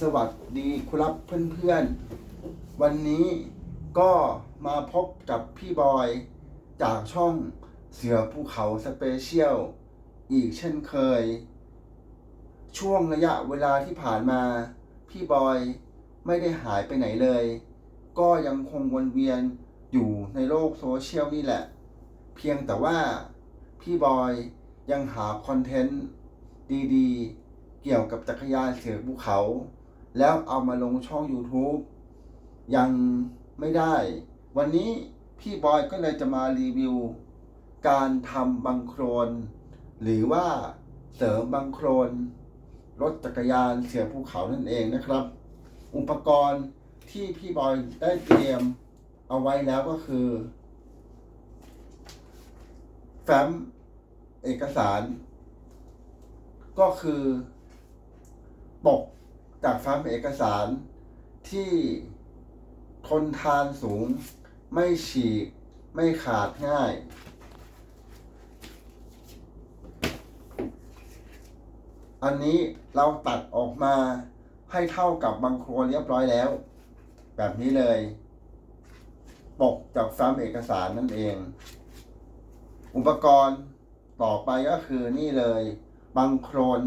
สวัสดีครับเพื่อนๆ วันนี้ก็มาพบกับพี่บอย จากช่องเสือภูเขาสเปเชียลอีกเช่นเคย ช่วงระยะเวลาที่ผ่านมา พี่บอยไม่ได้หายไปไหนเลย ก็ยังคงวนเวียนอยู่ในโลกโซเชียลนี่แหละ เพียงแต่ว่าพี่บอยยังหาคอนเทนต์ดีๆ เกี่ยวกับจักรยานเสือภูเขา แล้วเอามาลงช่อง YouTube ยังไม่ได้ วันนี้พี่บอยก็เลยจะมารีวิว การทำบังโครน หรือว่าเสริมบังโครนรถจักรยานเสือภูเขานั่นเองนะครับ อุปกรณ์ที่พี่บอยได้เตรียมเอาไว้แล้วก็คือ แฟ้มเอกสาร ก็คือ ปกจากฟ้มเอกสารที่ทนทานสูง ไม่ฉีก ไม่ขาดง่าย อันนี้เราตัดออกมาให้เท่ากับบังครนเรียบร้อยแล้ว แบบนี้เลย ปกจากแฟ้มเอกสารนั่นเอง อุปกรณ์ต่อไปก็คือนี่เลย บังโครน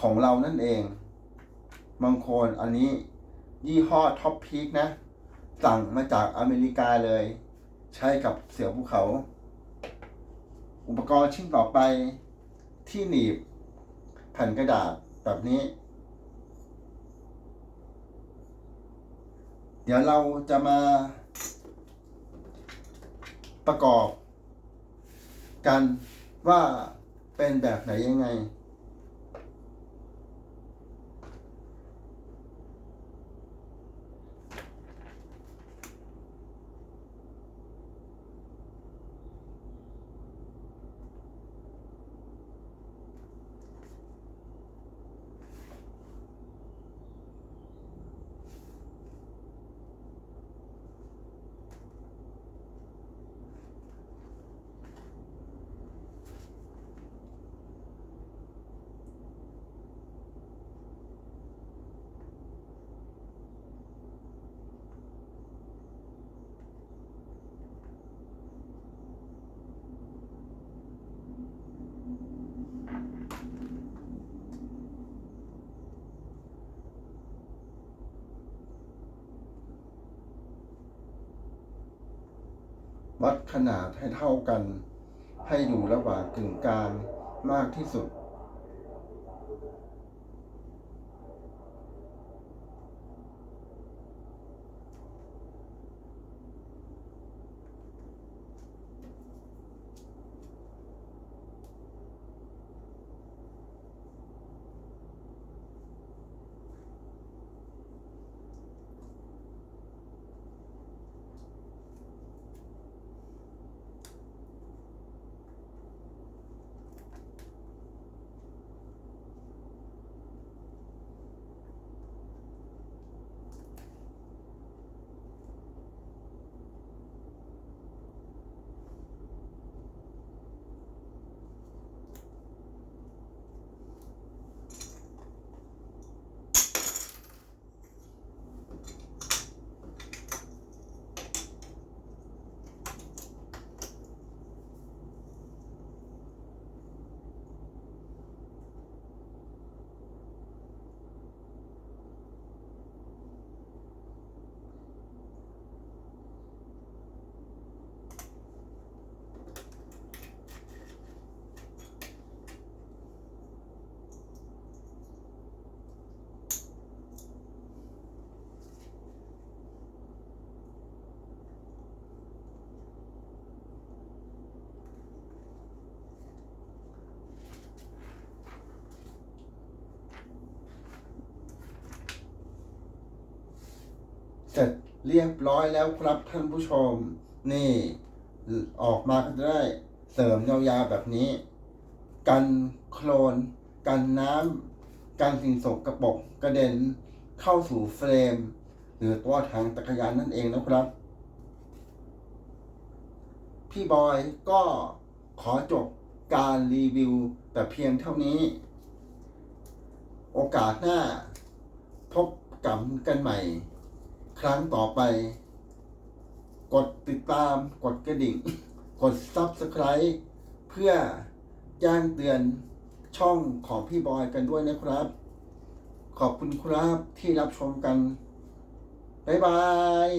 ของเรานั่นเองบังคนอันนี้ยี่ห้อท็อปพีคนะ สั่งมาจากอเมริกาเลย ใช้กับเสือภูเขา อุปกรณ์ชิ้นต่อไปที่หนีบแผ่นกระดาษแบบนี้ เดี๋ยวเราจะมาประกอบกันว่าเป็นแบบไหนยังไง วัดขนาดให้เท่ากัน ให้อยู่ระหว่างกึ่งกลางมากที่สุด เสร็จเรียบร้อยแล้วครับท่านผู้ชม นี่ออกมาก็จะได้เสริมยาวๆแบบนี้ กันโคลน กันน้ำกันสิ่งสกปรกกระเด็นเข้าสู่เฟรม หรือตัวถังจักรยานนั่นเองนะครับ พี่บอยก็ขอจบการรีวิวแต่เพียงเท่านี้ โอกาสหน้าพบกับกันใหม่ ครั้งต่อไป กดติดตาม กดกระดิ่ง กด Subscribe เพื่อแจ้งเตือนช่องของพี่บอยกันด้วยนะครับ ขอบคุณครับที่รับชมกัน บ๊ายบาย